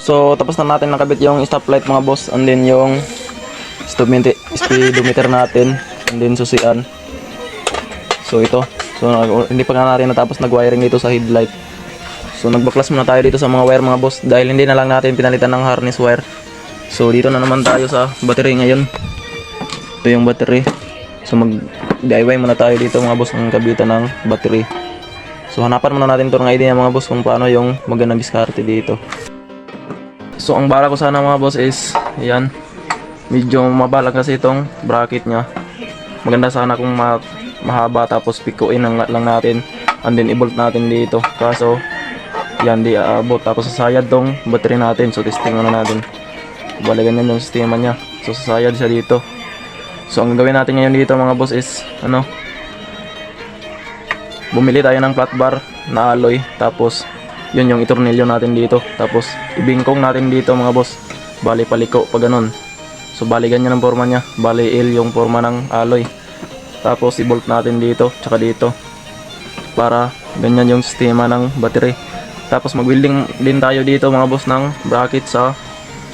So, tapos na natin nakabit yung stoplight mga boss. And then yung speedometer, natin. And then susian. So, ito. So, hindi pa nga natin natapos nag-wiring dito sa headlight. So, nagbaklas muna tayo dito sa mga wire mga boss. Dahil hindi na lang natin pinalitan ng harness wire. So, dito na naman tayo sa battery ngayon. Ito yung battery. So, mag DIY muna tayo dito mga boss ng kabitan ng battery. So, hanapan muna natin itong idea mga boss kung paano yung magandang diskarte dito. So ang bala ko sana mga boss is yan. Medyo mabalag kasi itong bracket niya. Maganda sana kung ma mahaba tapos pikuin lang, lang natin and then i-bolt natin dito. Kaso yan di aabot tapos sasayad tong battery natin. So testing muna natin. Bali ganyan yung sistema niya. So sasayad siya dito. So ang gawin natin ngayon dito mga boss is ano bumili tayo ng flat bar na alloy tapos yun yung itornilyo natin dito. Tapos ibingkong natin dito mga boss. Bali paliko pa ganun. So bali ganyan ang forma niya. Bali L yung forma ng alloy. Tapos i-bolt natin dito tsaka dito. Para ganyan yung sistema ng battery. Tapos mag-welding din tayo dito mga boss ng bracket sa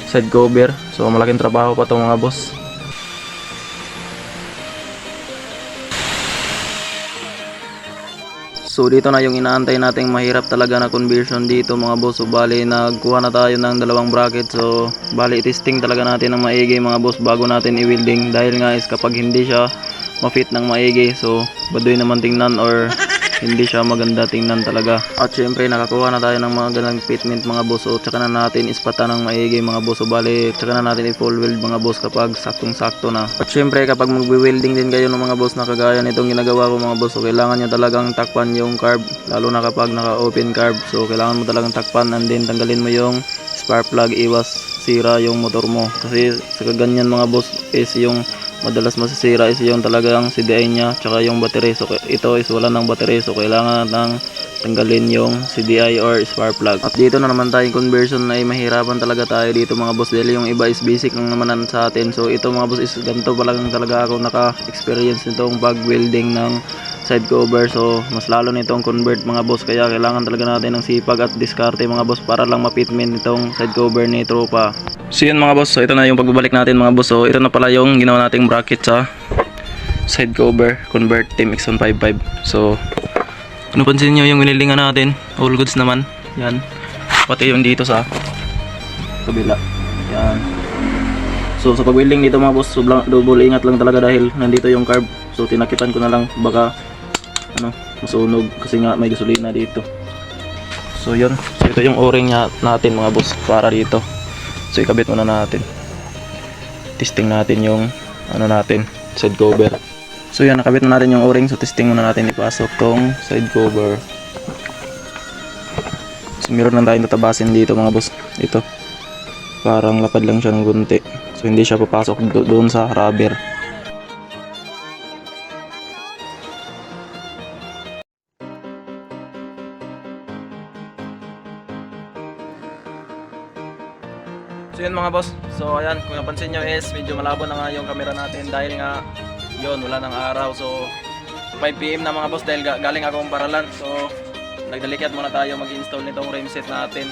side cover. So malaking trabaho pa to mga boss So dito na yung inaantay nating mahirap talaga na conversion dito mga boss. So bali nagkuha na tayo ng dalawang bracket. So bali testing talaga natin ng maigi mga boss bago natin i-welding. Dahil nga is kapag hindi siya ma-fit ng maigi so baduy naman tingnan or hindi siya maganda tingnan talaga. At syempre nakakuha na tayo ng mga ganang fitment mga boss. So tsaka na natin ispatan ng maigi mga boss. So bali tsaka na natin i-full weld mga boss kapag saktong sakto na. At syempre kapag magwi-welding din kayo ng mga boss na kagaya nitong ginagawa ko mga boss. So kailangan nyo talagang takpan yung carb. Lalo na kapag naka-open carb. So kailangan mo talagang takpan and then tanggalin mo yung spark plug. Iwas sira yung motor mo. Kasi sa kaganyan mga boss is yung madalas masisira is yung talagang CDI niya tsaka yung battery so ito is wala ng battery so kailangan ng tanggalin yung CDI or spark plug at dito na naman tayong conversion ay mahirapan talaga tayo dito mga boss dahil yung iba is basic lang naman sa atin so ito mga boss is ganito pa talaga ako naka experience nitong bag welding ng side cover so mas lalo nitong convert mga boss kaya kailangan talaga natin ng sipag at diskarte mga boss para lang mapitment nitong side cover ni tropa So yun mga boss, so ito na yung pagbabalik natin mga boss. So ito na pala yung ginawa nating bracket sa side cover convert Team X155. So kung napansin nyo yung winilingan natin, all goods naman. Yan. Pati yung dito sa kabila. Yan. So sa pag-welding dito mga boss, sobrang double ingat lang talaga dahil nandito yung carb. So tinakipan ko na lang baka ano, masunog kasi nga may gasolina dito. So yun, so ito yung o-ring natin mga boss para dito. So ikabit muna natin. Testing natin yung ano natin, side cover. So yan, nakabit na natin yung o-ring. So testing muna natin ipasok tong side cover. So meron lang tayong tatabasin dito mga boss. Ito. Parang lapad lang siya ng gunti. So hindi siya papasok do- doon sa rubber. So yun mga boss. So ayan, kung napansin nyo is medyo malabo na nga yung camera natin dahil nga yun, wala ng araw. So 5pm na mga boss dahil ga- galing akong paralan. So nagdalikat muna tayo mag-install nitong frame set natin.